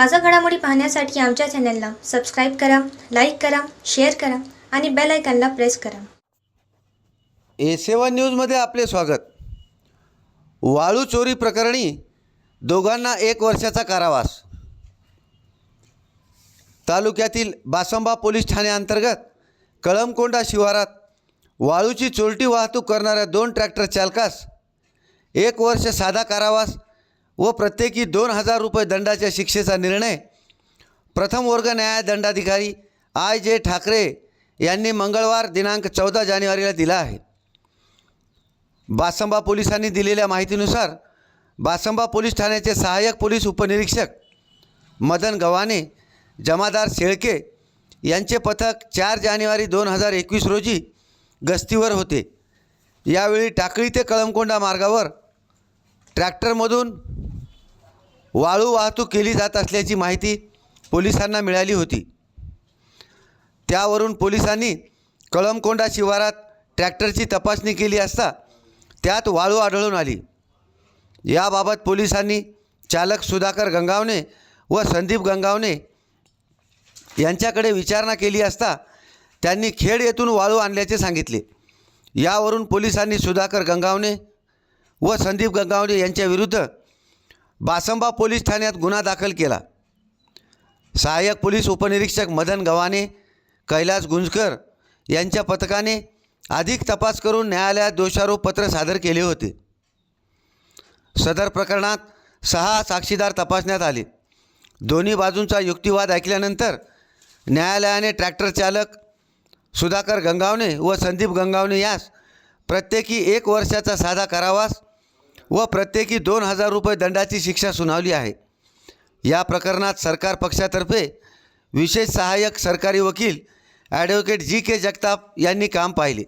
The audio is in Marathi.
ताजा घडामोडी पाहण्यासाठी आमच्या चॅनलला सबस्क्राईब करा लाईक करा शेअर करा आणि बेल आयकॉनला प्रेस करा. ए सेवन न्यूजमध्ये आपले स्वागत. वाळू चोरी प्रकरणी दोघांना एक वर्षाचा कारावास. तालुक्यातील बासंबा पोलीस ठाण्याअंतर्गत कळमकोंडा शिवारात वाळूची चोरटी वाहतूक करणाऱ्या दोन ट्रॅक्टर चालकास एक वर्ष साधा कारावास व प्रत्येकी दोन हजार रुपये दंडाच्या शिक्षेचा निर्णय. प्रथम वर्ग न्याय दंडाधिकारी आय जे ठाकरे यांनी मंगळवार दिनांक चौदा जानेवारीला दिला आहे. बासंबा पोलिसांनी दिलेल्या माहितीनुसार बासंबा पोलीस ठाण्याचे सहाय्यक पोलीस उपनिरीक्षक मदन गव्हाणे जमादार शेळके यांचे पथक चार जानेवारी दोन हजार एकवीस रोजी गस्तीवर होते. यावेळी टाकळी ते कळमकोंडा मार्गावर ट्रॅक्टरमधून वाळू वाहतूक केली जात असल्याची माहिती पोलिसांना मिळाली होती. त्यावरून पोलिसांनी कळमकोंडा शिवारात ट्रॅक्टरची तपासणी केली असता त्यात वाळू आढळून आली. याबाबत पोलिसांनी चालक सुधाकर गंगावणे व संदीप गंगावणे यांच्याकडे विचारणा केली असता त्यांनी खेड येथून वाळू आणल्याचे सांगितले. यावरून पोलिसांनी सुधाकर गंगावणे व संदीप गंगावणे यांच्याविरुद्ध बासंबा पोलीस ठाण्यात गुन्हा दाखल केला. सहाय्यक पोलीस उपनिरीक्षक मदन गव्हाणे कैलास गुंजकर यांच्या पथकाने अधिक तपास करून न्यायालयात दोषारोप पत्र सादर केले होते. सदर प्रकरणात सहा साक्षीदार तपासण्यात आले. दोन्ही बाजूंचा युक्तिवाद ऐकल्यानंतर न्यायालयाने ट्रॅक्टर चालक सुधाकर गंगावणे व संदीप गंगावणे यास प्रत्येकी एक वर्षाचा साधा कारावास व प्रत्येकी दोन हजार रुपये दंडाची शिक्षा सुनावली आहे. या प्रकरणात सरकार पक्षातर्फे विशेष सहाय्यक सरकारी वकील ॲडव्होकेट जी के जगताप यांनी काम पाहिले.